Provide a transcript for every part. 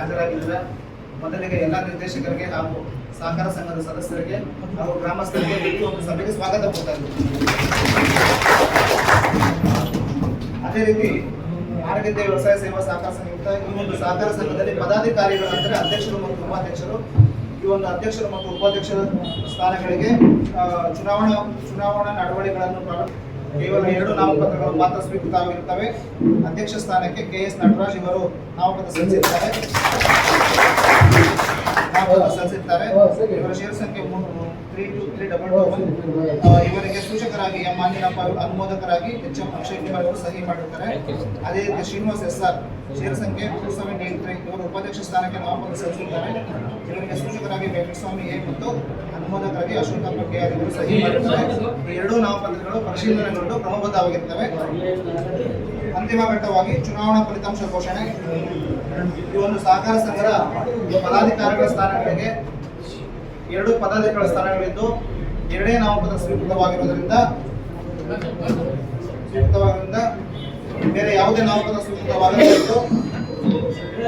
ಚುನಾವಣೆಗೆ ಮೊದಲಿಗೆ ಎಲ್ಲ ನಿರ್ದೇಶಕರಿಗೆ ಹಾಗೂ ಸಹಕಾರ ಸಂಘದ ಸದಸ್ಯರಿಗೆ ಹಾಗೂ ಗ್ರಾಮಸ್ಥರಿಗೆ ಒಂದು ಸಭೆಗೆ ಸ್ವಾಗತ ಕೊಡ್ತಾ ಅದೇ ರೀತಿ ಆರೋಗ್ಯ ವ್ಯವಸಾಯ ಸೇವಾ ಸಹಕಾರ ಸಂಘ ಈ ಒಂದು ಸಹಕಾರ ಸಂಘದಲ್ಲಿ ಪದಾಧಿಕಾರಿಗಳು ಅಂದರೆ ಅಧ್ಯಕ್ಷರು ಮತ್ತು ಉಪಾಧ್ಯಕ್ಷರು, ಈ ಒಂದು ಅಧ್ಯಕ್ಷರು ಮತ್ತು ಉಪಾಧ್ಯಕ್ಷರ ಸ್ಥಾನಗಳಿಗೆ ಚುನಾವಣಾ ಚುನಾವಣಾ ನಡವಳಿಗಳನ್ನು ಪ್ರಾರಂಭ ಕೇವಲ ಎರಡು ನಾಮಪತ್ರಗಳು ಮಾತ್ರ ಸ್ವೀಕೃತವಾಗಿರುತ್ತವೆ. ಅಧ್ಯಕ್ಷ ಸ್ಥಾನಕ್ಕೆ ಕೆ ಎಸ್ ನಟರಾಜ್ ಇವರು ನಾಮಪತ್ರ ಸಲ್ಲಿಸಿದ್ದಾರೆ ತ್ರೀ ಟು ತ್ರೀ ಡಬಲ್ ಇವರಿಗೆ ಸೂಚಕರಾಗಿ ಎಂ ಆಂಜನಪ್ಪ ಅನುಮೋದಕರಾಗಿ ಎಚ್ ಎಂ ಅಕ್ಷಯ್ ಕುಮಾರ್ ಅವರು ಸಹಿ ಮಾಡುತ್ತಾರೆ ಅದೇ ರೀತಿ ಶ್ರೀನಿವಾಸ್ ಎಸ್ ಆರ್ ಷೇರು ಸಂಖ್ಯೆ ಟೂ ಸೆವೆನ್ ಏಟ್ ತ್ರೀ ಉಪಾಧ್ಯಕ್ಷ ಸ್ಥಾನಕ್ಕೆ ನಾಮಪತ್ರ ಸಲ್ಲಿಸಿದ್ದಾರೆ. ಇವರಿಗೆ ಸೂಚಕರಾಗಿ ವೆಂಕಟಸ್ವಾಮಿ ಎ ಮತ್ತು ಅನುಮೋದಕರಾಗಿ ಅಶೋಕಪ್ಪ ಕೆ ಅವರು ಸಹಿ ಮಾಡಿದ್ದಾರೆ. ಎರಡೂ ನಾಮಪತ್ರಗಳು ಪರಿಶೀಲನೆಗೊಂಡು ಕ್ರಮಬದ್ಧವಾಗಿರ್ತವೆ. ಅಂತಿಮ ಘಟ್ಟವಾಗಿ ಚುನಾವಣಾ ಫಲಿತಾಂಶ ಘೋಷಣೆ. ಈ ಒಂದು ಸಹಕಾರ ಸಂಘದ ಪದಾಧಿಕಾರಿಗಳ ಸ್ಥಾನಗಳಿಗೆ ಎರಡು ಪದಾಧಿಕಾರಿಗಳ ಸ್ಥಾನಗಳಿದ್ದು, ಎರಡೇ ನಾಮಪತ್ರ ಸ್ವೀಕೃತವಾಗಿರುವುದರಿಂದ ಸ್ವೀಕೃತವಾಗಿರುವುದರಿಂದ ಬೇರೆ ಯಾವುದೇ ನಾಮಪತ್ರ ಸ್ವೀಕೃತವಾಗಿದ್ದು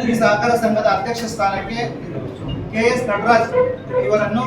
ಈ ಸಹಕಾರ ಸಂಘದ ಅಧ್ಯಕ್ಷ ಸ್ಥಾನಕ್ಕೆ ಕೆ ಎಸ್ ನಟರಾಜ್ ಇವರನ್ನು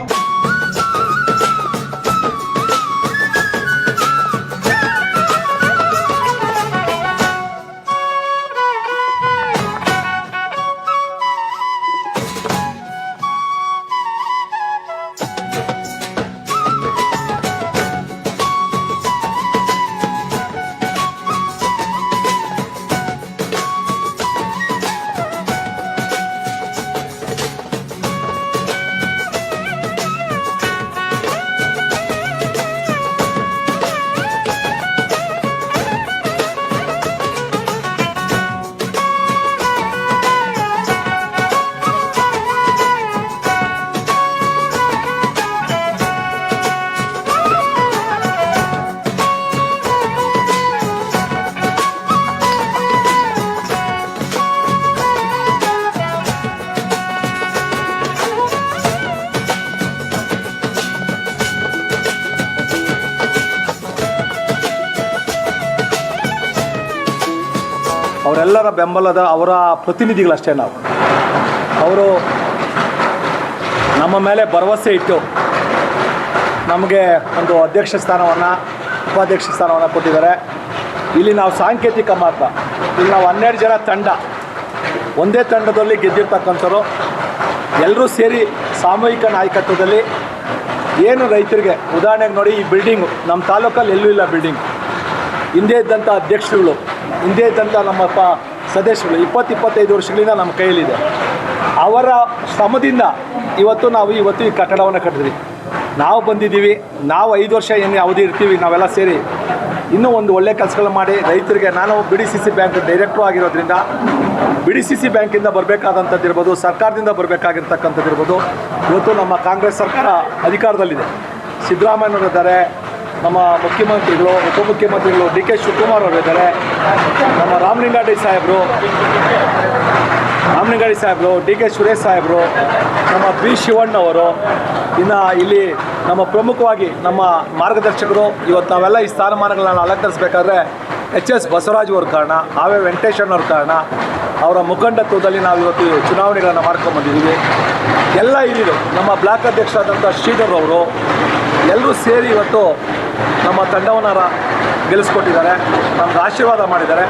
ಅವರೆಲ್ಲರ ಬೆಂಬಲದ ಅವರ ಪ್ರತಿನಿಧಿಗಳಷ್ಟೇ ನಾವು. ಅವರು ನಮ್ಮ ಮೇಲೆ ಭರವಸೆ ಇಟ್ಟು ನಮಗೆ ಒಂದು ಅಧ್ಯಕ್ಷ ಸ್ಥಾನವನ್ನು, ಉಪಾಧ್ಯಕ್ಷ ಸ್ಥಾನವನ್ನು ಕೊಟ್ಟಿದ್ದಾರೆ. ಇಲ್ಲಿ ನಾವು ಸಾಂಕೇತಿಕ ಮಾತ್ರ ಇಲ್ಲಿ ನಾವು ಹನ್ನೆರಡು ಜನ ತಂಡ. ಒಂದೇ ತಂಡದಲ್ಲಿ ಗೆದ್ದಿರ್ತಕ್ಕಂಥವ್ರು. ಎಲ್ಲರೂ ಸೇರಿ ಸಾಮೂಹಿಕ ನಾಯಕತ್ವದಲ್ಲಿ ಏನು ರೈತರಿಗೆ, ಉದಾಹರಣೆಗೆ ನೋಡಿ ಈ ಬಿಲ್ಡಿಂಗು ನಮ್ಮ ತಾಲೂಕಲ್ಲಿ ಎಲ್ಲೂ ಇಲ್ಲ ಬಿಲ್ಡಿಂಗ್ ಹಿಂದೆ ಇದ್ದಂಥ ಅಧ್ಯಕ್ಷರುಗಳು ಹಿಂದೆ ಇದ್ದಂಥ ನಮ್ಮ ಪ ಸದಸ್ಯರು ಇಪ್ಪತ್ತು ಇಪ್ಪತ್ತೈದು ವರ್ಷಗಳಿಂದ ನಮ್ಮ ಕೈಯಲ್ಲಿದೆ. ಅವರ ಶ್ರಮದಿಂದ ಇವತ್ತು ನಾವು ಇವತ್ತು ಈ ಕಟ್ಟಡವನ್ನು ಕಟ್ಟಿದ್ವಿ. ನಾವು ಬಂದಿದ್ದೀವಿ, ನಾವು ಐದು ವರ್ಷ ಏನು ಅವಧಿ ಇರ್ತೀವಿ, ನಾವೆಲ್ಲ ಸೇರಿ ಇನ್ನೂ ಒಂದು ಒಳ್ಳೆ ಕೆಲಸಗಳು ಮಾಡಿ ರೈತರಿಗೆ, ನಾನು B D C C bank director ಆಗಿರೋದ್ರಿಂದ ಬಿ ಡಿ ಸಿ ಸಿ ಬ್ಯಾಂಕಿಂದ ಬರಬೇಕಾದಂಥದ್ದು ಇರ್ಬೋದು, ಸರ್ಕಾರದಿಂದ ಬರಬೇಕಾಗಿರ್ತಕ್ಕಂಥದ್ದು ಇರ್ಬೋದು, ಇವತ್ತು ನಮ್ಮ ಕಾಂಗ್ರೆಸ್ ಸರ್ಕಾರ ಅಧಿಕಾರದಲ್ಲಿದೆ. ಸಿದ್ದರಾಮಯ್ಯನವರಿದ್ದಾರೆ ನಮ್ಮ ಮುಖ್ಯಮಂತ್ರಿಗಳು, ಉಪಮುಖ್ಯಮಂತ್ರಿಗಳು ಡಿ ಕೆ ಶಿವಕುಮಾರ್ ಅವರು ಇದ್ದಾರೆ. ನಮ್ಮ ರಾಮಲಿಂಗಾಡಿ ಸಾಹೇಬರು ರಾಮಲಿಂಗಾಡಿ ಸಾಹೇಬರು, ಡಿ ಕೆ ಸುರೇಶ್ ಸಾಹೇಬರು, ನಮ್ಮ ಬಿ ಶಿವಣ್ಣವರು ಇನ್ನು ಇಲ್ಲಿ ನಮ್ಮ ಪ್ರಮುಖವಾಗಿ ನಮ್ಮ ಮಾರ್ಗದರ್ಶಕರು, ಇವತ್ತು ನಾವೆಲ್ಲ ಈ ಸ್ಥಾನಮಾನಗಳನ್ನು ಅಲಂಕರಿಸಬೇಕಾದ್ರೆ ಎಚ್ ಎಸ್ ಬಸವರಾಜ್ ಅವ್ರ ಕಾರಣ ಆವೆ ವೆಂಕಟೇಶಣ್ಣವ್ರ ಕಾರಣ, ಅವರ ಮುಖಂಡತ್ವದಲ್ಲಿ ನಾವು ಇವತ್ತು ಚುನಾವಣೆಗಳನ್ನು ಮಾಡ್ಕೊಂಡ್ಬಂದಿದ್ದೀವಿ ಎಲ್ಲ ಇಲ್ಲಿರು ನಮ್ಮ ಬ್ಲಾಕ್ ಅಧ್ಯಕ್ಷರಾದಂಥ ಶ್ರೀಧರ್ ಅವರು ಎಲ್ಲರೂ ಸೇರಿ ಇವತ್ತು ನಮ್ಮ ತಂಡವನ್ನು ಗೆಲ್ಲಿಸ್ಕೊಟ್ಟಿದ್ದಾರೆ ನಮ್ಗೆ ಆಶೀರ್ವಾದ ಮಾಡಿದ್ದಾರೆ.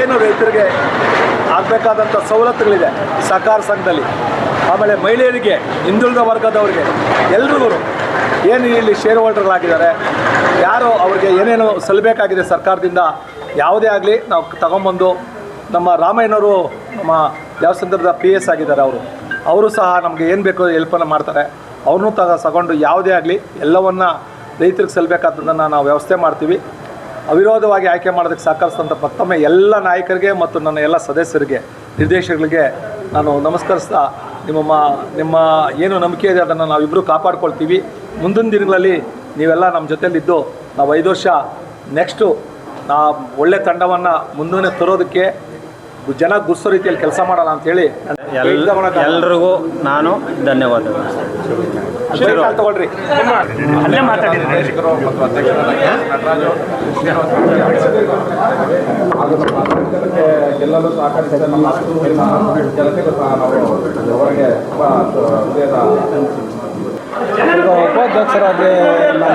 ಏನು ರೈತರಿಗೆ ಆಗಬೇಕಾದಂಥ ಸವಲತ್ತುಗಳಿದೆ ಸಹಕಾರ ಸಂಘದಲ್ಲಿ. ಆಮೇಲೆ ಮಹಿಳೆಯರಿಗೆ, ಹಿಂದುಳಿದ ವರ್ಗದವರಿಗೆ, ಎಲ್ರಿಗೂ ಏನು ಇಲ್ಲಿ ಶೇರ್ ಹೋಲ್ಡರ್ಗಳಾಗಿದ್ದಾರೆ ಯಾರು ಅವ್ರಿಗೆ ಏನೇನು ಸಲ್ಲಬೇಕಾಗಿದೆ ಸರ್ಕಾರದಿಂದ, ಯಾವುದೇ ಆಗಲಿ ನಾವು ತಗೊಂಬಂದು ನಮ್ಮ ರಾಮಯ್ಯನವರು, ನಮ್ಮ ಯಾವ ಸಂದರ್ಭದ ಪಿ ಎಸ್ ಆಗಿದ್ದಾರೆ ಅವರು. ಅವರು ಸಹ ನಮಗೆ ಏನು ಬೇಕೋ ಹೆಲ್ಪನ್ನು ಮಾಡ್ತಾರೆ. ಅವ್ರನ್ನೂ ತಗ ತಗೊಂಡು ಯಾವುದೇ ಆಗಲಿ ಎಲ್ಲವನ್ನು ರೈತರಿಗೆ ಸಲ್ಲಬೇಕಾದದನ್ನು ನಾವು ವ್ಯವಸ್ಥೆ ಮಾಡ್ತೀವಿ. ಅವಿರೋಧವಾಗಿ ಆಯ್ಕೆ ಮಾಡೋದಕ್ಕೆ ಸಹಕರಿಸಿದಂಥ ಮತ್ತೊಮ್ಮೆ ಎಲ್ಲ ನಾಯಕರಿಗೆ ಮತ್ತು ನನ್ನ ಎಲ್ಲ ಸದಸ್ಯರಿಗೆ, ನಿರ್ದೇಶಕರಿಗೆ ನಾನು ನಮಸ್ಕರಿಸ್ತಾ, ನಿಮ್ಮ ನಿಮ್ಮ ಏನು ನಂಬಿಕೆ ಇದೆ ಅದನ್ನು ನಾವಿಬ್ಬರು ಕಾಪಾಡ್ಕೊಳ್ತೀವಿ. ಮುಂದಿನ ದಿನಗಳಲ್ಲಿ ನೀವೆಲ್ಲ ನಮ್ಮ ಜೊತೆಯಲ್ಲಿದ್ದು ನಾವು ಐದು ವರ್ಷ ನೆಕ್ಸ್ಟು ನಾ ಒಳ್ಳೆ ತಂಡವನ್ನು ಮುಂದೆ ತರೋದಕ್ಕೆ ಜನ ಗುಸ್ಸು ರೀತಿಯಲ್ಲಿ ಕೆಲಸ ಮಾಡಲ್ಲ ಅಂತ ಹೇಳಿ ಎಲ್ರಿಗೂ ನಾನು ಧನ್ಯವಾದಗಳು. ತಗೊಳ್ರಿ. ಅಲ್ಲೇ ಗೆಲ್ಲಲು ಸಹಕರಿಸಿದ ನಮ್ಮ ಕೆಲಸಕ್ಕೂ ಸಹ ನಾವು ಅವರಿಗೆ ತುಂಬ ಹೃದಯದ ಈಗ ಉಪಾಧ್ಯಕ್ಷರಾಗಿ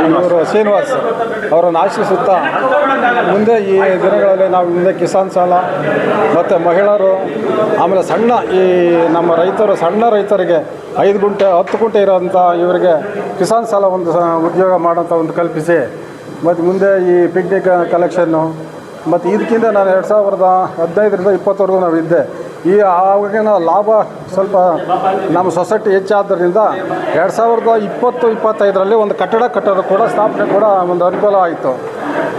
ಇವರು ಶ್ರೀನಿವಾಸ್ ಅವರನ್ನು ಆಶಿಸುತ್ತಾ ಮುಂದೆ ಈ ದಿನಗಳಲ್ಲಿ ನಾವು ಮುಂದೆ ಕಿಸಾನ್ ಸಾಲ, ಮತ್ತು ಮಹಿಳೆಯರು ಆಮೇಲೆ ಸಣ್ಣ ಈ ನಮ್ಮ ರೈತರು, ಸಣ್ಣ ರೈತರಿಗೆ ಐದು ಗುಂಟೆ, ಹತ್ತು ಗುಂಟೆ ಇರೋಂಥ ಇವರಿಗೆ ಕಿಸಾನ್ ಸಾಲ ಒಂದು ಉದ್ಯೋಗ ಮಾಡೋಂಥ ಒಂದು ಕಲ್ಪಿಸಿ, ಮತ್ತು ಮುಂದೆ ಈ ಪಿಕ್ನಿಕ್ ಕಲೆಕ್ಷನ್ನು ಮತ್ತು ಇದಕ್ಕಿಂತ ನಾನು ಎರಡು ಸಾವಿರದ ಹದಿನೈದರಿಂದ ಇಪ್ಪತ್ತವರೆಗೂ ನಾವು ಇದ್ದೆ ಈ ಆವಾಗಿನ ಲಾಭ ಸ್ವಲ್ಪ ನಮ್ಮ ಸೊಸೈಟಿ ಹೆಚ್ಚಾದ್ದರಿಂದ ಎರಡು ಸಾವಿರದ ಇಪ್ಪತ್ತು, ಇಪ್ಪತ್ತೈದರಲ್ಲಿ ಒಂದು ಕಟ್ಟಡ ಕಟ್ಟೋದು ಕೂಡ ಸ್ಥಾಪನೆ ಕೂಡ ಒಂದು ಅನುಕೂಲ ಆಯಿತು.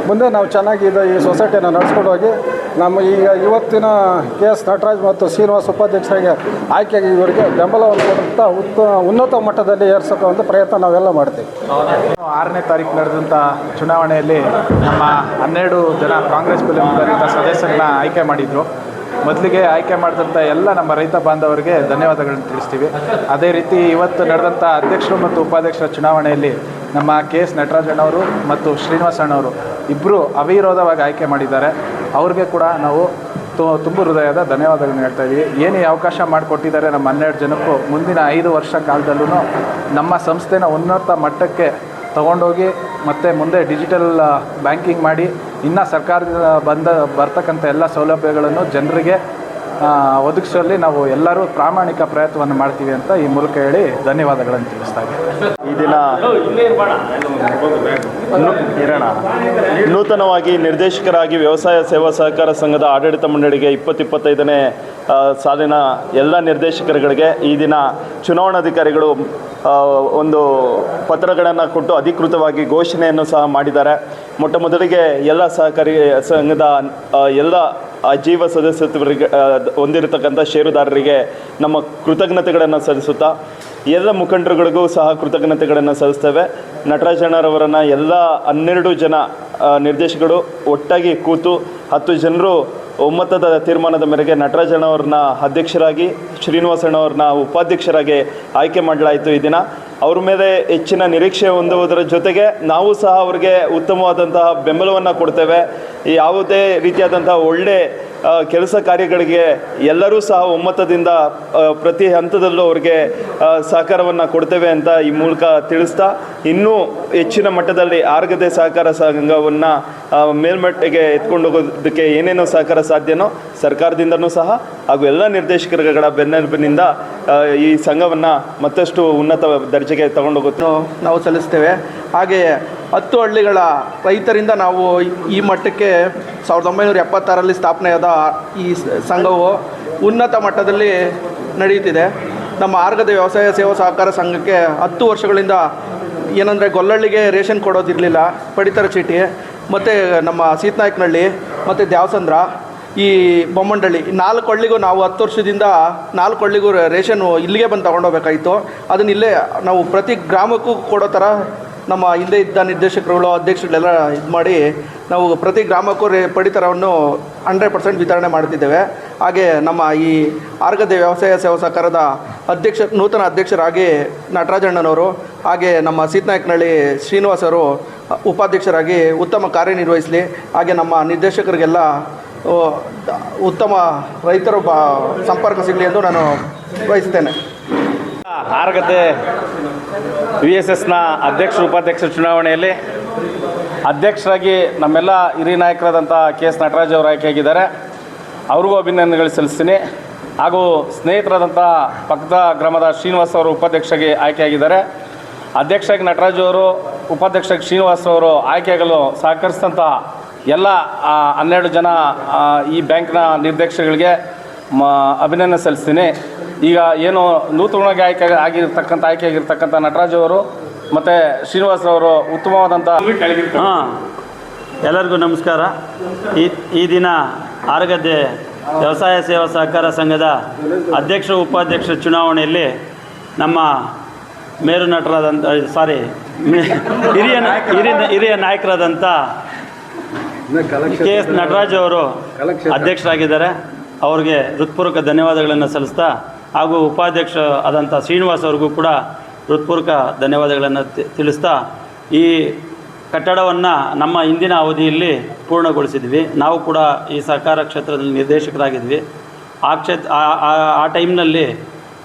ಮುಂದೆ ನಾವು ಚೆನ್ನಾಗಿ ಇದು ಈ ಸೊಸೈಟಿಯನ್ನು ನಡೆಸ್ಕೊಂಡು ಹೋಗಿ ನಮ್ಮ ಈಗ ಇವತ್ತಿನ ಕೆ ಎಸ್ ನಟರಾಜ್ ಮತ್ತು ಶ್ರೀನಿವಾಸ್ ಉಪಾಧ್ಯಕ್ಷರಿಗೆ ಆಯ್ಕೆಗೆ ಇವರಿಗೆ ಬೆಂಬಲವನ್ನು ಕೊಡುತ್ತಾ ಉತ್ತ, ಉನ್ನತ ಮಟ್ಟದಲ್ಲಿ ಏರ್ಸೋಕೆ ಒಂದು ಪ್ರಯತ್ನ ನಾವೆಲ್ಲ ಮಾಡ್ತೀವಿ. ಆರನೇ ತಾರೀಕು ನಡೆದಂಥ ಚುನಾವಣೆಯಲ್ಲಿ ನಮ್ಮ ಹನ್ನೆರಡು ಜನ ಕಾಂಗ್ರೆಸ್ ಬೆಂಬಲಿತ ಸದಸ್ಯರನ್ನ ಆಯ್ಕೆ ಮಾಡಿದರು. ಮೊದಲಿಗೆ ಆಯ್ಕೆ ಮಾಡಿದಂಥ ಎಲ್ಲ ನಮ್ಮ ರೈತ ಬಾಂಧವರಿಗೆ ಧನ್ಯವಾದಗಳನ್ನು ತಿಳಿಸ್ತೀವಿ. ಅದೇ ರೀತಿ ಇವತ್ತು ನಡೆದಂಥ ಅಧ್ಯಕ್ಷರು ಮತ್ತು ಉಪಾಧ್ಯಕ್ಷರ ಚುನಾವಣೆಯಲ್ಲಿ ನಮ್ಮ ಕೆ ಎಸ್ ನಟರಾಜಣ್ಣವರು ಮತ್ತು ಶ್ರೀನಿವಾಸ ಅಣ್ಣವರು ಇಬ್ಬರು ಅವಿರೋಧವಾಗಿ ಆಯ್ಕೆ ಮಾಡಿದ್ದಾರೆ. ಅವ್ರಿಗೆ ಕೂಡ ನಾವು ತುಂಬ ಹೃದಯದ ಧನ್ಯವಾದಗಳನ್ನ ಹೇಳ್ತಾ ಇದ್ದೀವಿ. ಏನೇ ಅವಕಾಶ ಮಾಡಿಕೊಟ್ಟಿದ್ದಾರೆ ನಮ್ಮ ಹನ್ನೆರಡು ಜನಕ್ಕೂ ಮುಂದಿನ ಐದು ವರ್ಷ ಕಾಲದಲ್ಲೂ ನಮ್ಮ ಸಂಸ್ಥೆನ ಉನ್ನತ ಮಟ್ಟಕ್ಕೆ ತಗೊಂಡೋಗಿ ಮತ್ತು ಮುಂದೆ ಡಿಜಿಟಲ್ ಬ್ಯಾಂಕಿಂಗ್ ಮಾಡಿ ಇನ್ನು ಸರ್ಕಾರದಿಂದ ಬಂದ, ಬರ್ತಕ್ಕಂಥ ಎಲ್ಲ ಸೌಲಭ್ಯಗಳನ್ನು ಜನರಿಗೆ ಒದಗಿಸುವಲ್ಲಿ ನಾವು ಎಲ್ಲರೂ ಪ್ರಾಮಾಣಿಕ ಪ್ರಯತ್ನವನ್ನು ಮಾಡ್ತೀವಿ ಅಂತ ಈ ಮೂಲಕ ಹೇಳಿ ಧನ್ಯವಾದಗಳನ್ನು ತಿಳಿಸ್ತಾ ಈ ದಿನ. ನೂತನವಾಗಿ ನಿರ್ದೇಶಕರಾಗಿ ವ್ಯವಸಾಯ ಸೇವಾ ಸಹಕಾರ ಸಂಘದ ಆಡಳಿತ ಮಂಡಳಿಗೆ ಇಪ್ಪತ್ತಿಪ್ಪತ್ತೈದನೇ ಸಾಲಿನ ಎಲ್ಲ ನಿರ್ದೇಶಕರುಗಳಿಗೆ ಈ ದಿನ ಚುನಾವಣಾಧಿಕಾರಿಗಳು ಒಂದು ಪತ್ರಗಳನ್ನು ಕೊಟ್ಟು ಅಧಿಕೃತವಾಗಿ ಘೋಷಣೆಯನ್ನು ಸಹ ಮಾಡಿದ್ದಾರೆ. ಮೊಟ್ಟ ಮೊದಲಿಗೆ ಎಲ್ಲ ಸಹಕಾರಿ ಸಂಘದ ಎಲ್ಲ ಅಜೀವ ಸದಸ್ಯತ್ವರಿಗೆ ಹೊಂದಿರತಕ್ಕಂಥ ಷೇರುದಾರರಿಗೆ ನಮ್ಮ ಕೃತಜ್ಞತೆಗಳನ್ನು ಸಲ್ಲಿಸುತ್ತಾ, ಎಲ್ಲ ಮುಖಂಡರುಗಳಿಗೂ ಸಹ ಕೃತಜ್ಞತೆಗಳನ್ನು ಸಲ್ಲಿಸ್ತೇವೆ. ನಟರಾಜಣ್ಣರವರನ್ನು ಎಲ್ಲ ಹನ್ನೆರಡು ಜನ ನಿರ್ದೇಶಕರು ಒಟ್ಟಾಗಿ ಕೂತು ಹತ್ತು ಜನರು ಒಮ್ಮತದ ತೀರ್ಮಾನದ ಮೇರೆಗೆ ನಟರಾಜಣ್ಣವ್ರನ್ನ ಅಧ್ಯಕ್ಷರಾಗಿ ಶ್ರೀನಿವಾಸಣ್ಣವ್ರನ್ನ ಉಪಾಧ್ಯಕ್ಷರಾಗಿ ಆಯ್ಕೆ ಮಾಡಲಾಯಿತು ಈ ದಿನ. ಅವ್ರ ಮೇಲೆ ಹೆಚ್ಚಿನ ನಿರೀಕ್ಷೆ ಹೊಂದುವುದರ ಜೊತೆಗೆ ನಾವು ಸಹ ಅವ್ರಿಗೆ ಉತ್ತಮವಾದಂತಹ ಬೆಂಬಲವನ್ನು ಕೊಡ್ತೇವೆ. ಯಾವುದೇ ರೀತಿಯಾದಂತಹ ಒಳ್ಳೆ ಕೆಲಸ ಕಾರ್ಯಗಳಿಗೆ ಎಲ್ಲರೂ ಸಹ ಒಮ್ಮತದಿಂದ ಪ್ರತಿ ಹಂತದಲ್ಲೂ ಅವ್ರಿಗೆ ಸಹಕಾರವನ್ನು ಕೊಡ್ತೇವೆ ಅಂತ ಈ ಮೂಲಕ ತಿಳಿಸ್ತಾ ಇನ್ನೂ ಹೆಚ್ಚಿನ ಮಟ್ಟದಲ್ಲಿ ಆರ್ಗದೆ ಸಹಕಾರ ಸಂಘವನ್ನು ಮೇಲ್ಮಟ್ಟಿಗೆ ಎತ್ಕೊಂಡು ಹೋಗೋದಕ್ಕೆ ಏನೇನು ಸಹಕಾರ ಸಾಧ್ಯನೋ ಸರ್ಕಾರದಿಂದನೂ ಸಹ, ಹಾಗೂ ಎಲ್ಲ ನಿರ್ದೇಶಕರುಗಳ ಬೆನ್ನೆಲುಬಿನಿಂದ ಈ ಸಂಘವನ್ನು ಮತ್ತಷ್ಟು ಉನ್ನತ ದರ್ಜೆಗೆ ತಗೊಂಡೋಗುತ್ತೆ. ನಾವು ಸಲ್ಲಿಸ್ತೇವೆ. ಹಾಗೆಯೇ ಹತ್ತು ಹಳ್ಳಿಗಳ ರೈತರಿಂದ ನಾವು ಈ ಮಟ್ಟಕ್ಕೆ ಸಾವಿರದ ಒಂಬೈನೂರ ಎಪ್ಪತ್ತಾರಲ್ಲಿ ಸ್ಥಾಪನೆಯಾದ ಈ ಸಂಘವು ಉನ್ನತ ಮಟ್ಟದಲ್ಲಿ ನಡೆಯುತ್ತಿದೆ. ನಮ್ಮ ಆರ್ಗದ ವ್ಯವಸಾಯ ಸೇವಾ ಸಹಕಾರ ಸಂಘಕ್ಕೆ ಹತ್ತು ವರ್ಷಗಳಿಂದ ಏನಂದರೆ ಗೊಲ್ಲಳ್ಳಿಗೆ ರೇಷನ್ ಕೊಡೋದಿರಲಿಲ್ಲ, ಪಡಿತರ ಚೀಟಿ, ಮತ್ತು ನಮ್ಮ ಸೀತನಾಯಕನಹಳ್ಳಿ ಮತ್ತು ದ್ಯಾವಸಂದ್ರ, ಈ ಬೊಮ್ಮಂಡಳ್ಳಿ ನಾಲ್ಕು ಹಳ್ಳಿಗೂ ನಾವು ಹತ್ತು ವರ್ಷದಿಂದ ನಾಲ್ಕು ಹಳ್ಳಿಗೂ ರೇಷನ್ನು ಇಲ್ಲಿಗೆ ಬಂದು ತೊಗೊಂಡೋಗ್ಬೇಕಾಯಿತು. ಅದನ್ನ ಇಲ್ಲೇ ನಾವು ಪ್ರತಿ ಗ್ರಾಮಕ್ಕೂ ಕೊಡೋ ಥರ ನಮ್ಮ ಹಿಂದೆ ಇದ್ದ ನಿರ್ದೇಶಕರುಗಳು ಅಧ್ಯಕ್ಷಗಳೆಲ್ಲ ಇದು ಮಾಡಿ ನಾವು ಪ್ರತಿ ಗ್ರಾಮಕ್ಕೂ ರೇ, ಪಡಿತರವನ್ನು ಹಂಡ್ರೆಡ್ ಪರ್ಸೆಂಟ್ ವಿತರಣೆ ಮಾಡ್ತಿದ್ದೇವೆ. ಹಾಗೆ ನಮ್ಮ ಈ ಆರ್ಗದ ವ್ಯವಸಾಯ ಸೇವಾ ಸಹಕಾರದ ಅಧ್ಯಕ್ಷ, ನೂತನ ಅಧ್ಯಕ್ಷರಾಗಿ ನಟರಾಜಣ್ಣನವರು, ಹಾಗೆ ನಮ್ಮ ಸೀತನಾಯಕನಹಳ್ಳಿ ಶ್ರೀನಿವಾಸ್ ಅವರು ಉಪಾಧ್ಯಕ್ಷರಾಗಿ ಉತ್ತಮ ಕಾರ್ಯನಿರ್ವಹಿಸಲಿ. ಹಾಗೆ ನಮ್ಮ ನಿರ್ದೇಶಕರಿಗೆಲ್ಲ ಉತ್ತಮ ರೈತರು ಬಾ, ಸಂಪರ್ಕ ಸಿಗಲಿ ಎಂದು ನಾನು ಬಯಸ್ತೇನೆ. ಆರಗದ್ದೆ ವಿ ಎಸ್ ಎಸ್ನ ಅಧ್ಯಕ್ಷ ಉಪಾಧ್ಯಕ್ಷ ಚುನಾವಣೆಯಲ್ಲಿ ಅಧ್ಯಕ್ಷರಾಗಿ ನಮ್ಮೆಲ್ಲ ಹಿರಿಯ ನಾಯಕರಾದಂಥ ಕೆ ಎಸ್ ನಟರಾಜ್ ಅವರು ಆಯ್ಕೆಯಾಗಿದ್ದಾರೆ. ಅವ್ರಿಗೂ ಅಭಿನಂದನೆಗಳು ಸಲ್ಲಿಸ್ತೀನಿ. ಹಾಗೂ ಸ್ನೇಹಿತರಾದಂಥ ಪಕ್ಕದ ಗ್ರಾಮದ ಶ್ರೀನಿವಾಸ್ ಅವರು ಉಪಾಧ್ಯಕ್ಷರಾಗಿ ಆಯ್ಕೆಯಾಗಿದ್ದಾರೆ. ಅಧ್ಯಕ್ಷರಾಗಿ ನಟರಾಜ್ ಅವರು, ಉಪಾಧ್ಯಕ್ಷರಾಗಿ ಶ್ರೀನಿವಾಸ್ ಅವರು ಆಯ್ಕೆಯಾಗಲು ಸಹಕರಿಸಿದಂಥ ಎಲ್ಲ ಹನ್ನೆರಡು ಜನ ಈ ಬ್ಯಾಂಕ್ನ ನಿರ್ದೇಶಕರಿಗೆ ಮ, ಅಭಿನಂದನೆ ಸಲ್ಲಿಸ್ತೀನಿ. ಈಗ ಏನು ನೂತನ ಆಯ್ಕೆ ಆಗಿರ್ತಕ್ಕಂಥ ಆಯ್ಕೆ ಆಗಿರ್ತಕ್ಕಂಥ ನಟರಾಜ್ ಅವರು ಮತ್ತು ಶ್ರೀನಿವಾಸ್ ಅವರು ಉತ್ತಮವಾದಂಥ ಹಾಂ. ಎಲ್ಲರಿಗೂ ನಮಸ್ಕಾರ. ಈ ಈ ದಿನ ಆರಗದ್ದೆ ವ್ಯವಸಾಯ ಸೇವಾ ಸಹಕಾರ ಸಂಘದ ಅಧ್ಯಕ್ಷ, ಉಪಾಧ್ಯಕ್ಷ ಚುನಾವಣೆಯಲ್ಲಿ ನಮ್ಮ ಮೇರು ನಟರಾದಂಥ, ಸಾರಿ ಹಿರಿಯ ಹಿರಿಯ ಹಿರಿಯ ನಾಯಕರಾದಂಥ ಕೆ ಎಸ್ ನಟರಾಜ್ ಅವರು ಅಧ್ಯಕ್ಷರಾಗಿದ್ದಾರೆ. ಅವ್ರಿಗೆ ಹೃತ್ಪೂರ್ವಕ ಧನ್ಯವಾದಗಳನ್ನು ಸಲ್ಲಿಸ್ತಾ ಹಾಗೂ ಉಪಾಧ್ಯಕ್ಷ ಆದಂಥ ಶ್ರೀನಿವಾಸ್ ಅವ್ರಿಗೂ ಕೂಡ ಹೃತ್ಪೂರ್ವಕ ಧನ್ಯವಾದಗಳನ್ನು ತಿಳಿಸ್ತಾ, ಈ ಕಟ್ಟಡವನ್ನು ನಮ್ಮ ಇಂದಿನ ಅವಧಿಯಲ್ಲಿ ಪೂರ್ಣಗೊಳಿಸಿದ್ವಿ. ನಾವು ಕೂಡ ಈ ಸಹಕಾರ ಕ್ಷೇತ್ರದಲ್ಲಿ ನಿರ್ದೇಶಕರಾಗಿದ್ವಿ. ಆ ಕ್ಷೇತ್ರ ಆ- ಟೈಮ್ನಲ್ಲಿ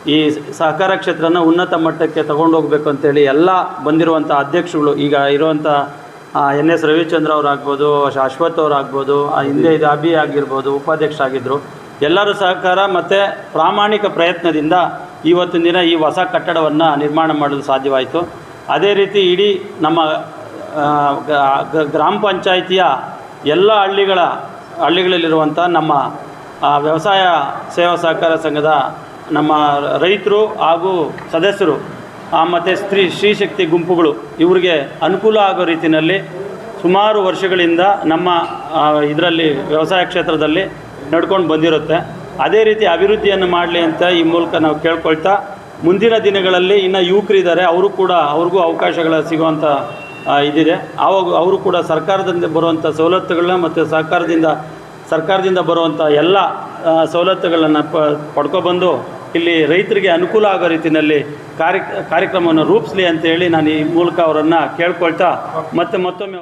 ಈ ಸಹಕಾರ ಕ್ಷೇತ್ರನ ಉನ್ನತ ಮಟ್ಟಕ್ಕೆ ತಗೊಂಡೋಗ್ಬೇಕು ಅಂತೇಳಿ ಎಲ್ಲ ಬಂದಿರುವಂಥ ಅಧ್ಯಕ್ಷಗಳು ಈಗ ಇರುವಂಥ ಎನ್ ಎಸ್ ರವಿಚಂದ್ರ ಅವರಾಗ್ಬೋದು ಅಶ್ವಥ್ ಅವರಾಗ್ಬೋದು ಹಿಂದೆ ಇದು ಅಭಿ ಆಗಿರ್ಬೋದು ಉಪಾಧ್ಯಕ್ಷ ಆಗಿದ್ದರು ಎಲ್ಲರೂ ಸಹಕಾರ ಮತ್ತು ಪ್ರಾಮಾಣಿಕ ಪ್ರಯತ್ನದಿಂದ ಇವತ್ತಿನ ದಿನ ಈ ಹೊಸ ಕಟ್ಟಡವನ್ನು ನಿರ್ಮಾಣ ಮಾಡಲು ಸಾಧ್ಯವಾಯಿತು. ಅದೇ ರೀತಿ ಇಡೀ ನಮ್ಮ ಗ್ರಾಮ ಪಂಚಾಯಿತಿಯ ಎಲ್ಲ ಹಳ್ಳಿಗಳ ಹಳ್ಳಿಗಳಲ್ಲಿರುವಂಥ ನಮ್ಮ ವ್ಯವಸಾಯ ಸೇವಾ ಸಹಕಾರ ಸಂಘದ ನಮ್ಮ ರೈತರು ಹಾಗೂ ಸದಸ್ಯರು ಮತ್ತು ಸ್ತ್ರೀ ಸ್ತ್ರೀಶಕ್ತಿ ಗುಂಪುಗಳು ಇವರಿಗೆ ಅನುಕೂಲ ಆಗೋ ರೀತಿಯಲ್ಲಿ ಸುಮಾರು ವರ್ಷಗಳಿಂದ ನಮ್ಮ ಇದರಲ್ಲಿ ವ್ಯವಸಾಯ ಕ್ಷೇತ್ರದಲ್ಲಿ ನಡ್ಕೊಂಡು ಬಂದಿರುತ್ತೆ. ಅದೇ ರೀತಿ ಅಭಿವೃದ್ಧಿಯನ್ನು ಮಾಡಲಿ ಅಂತ ಈ ಮೂಲಕ ನಾವು ಕೇಳ್ಕೊಳ್ತಾ, ಮುಂದಿನ ದಿನಗಳಲ್ಲಿ ಇನ್ನು ಯುವಕರಿದ್ದಾರೆ ಅವರು ಕೂಡ ಅವ್ರಿಗೂ ಅವಕಾಶಗಳ ಸಿಗುವಂಥ ಇದಿದೆ. ಆವಾಗ ಅವರು ಕೂಡ ಸರ್ಕಾರದಿಂದ ಬರುವಂಥ ಸವಲತ್ತುಗಳನ್ನ ಮತ್ತು ಸರ್ಕಾರದಿಂದ ಸರ್ಕಾರದಿಂದ ಬರುವಂಥ ಎಲ್ಲ ಸವಲತ್ತುಗಳನ್ನು ಪ, ಪಡ್ಕೊಬಂದು ಇಲ್ಲಿ ರೈತರಿಗೆ ಅನುಕೂಲ ಆಗೋ ರೀತಿಯಲ್ಲಿ ಕಾರ್ಯ, ಕಾರ್ಯಕ್ರಮವನ್ನು ರೂಪಿಸಲಿ ಅಂತೇಳಿ ನಾನು ಈ ಮೂಲಕ ಅವರನ್ನು ಕೇಳ್ಕೊಳ್ತಾ, ಮತ್ತೆ ಮತ್ತೊಮ್ಮೆ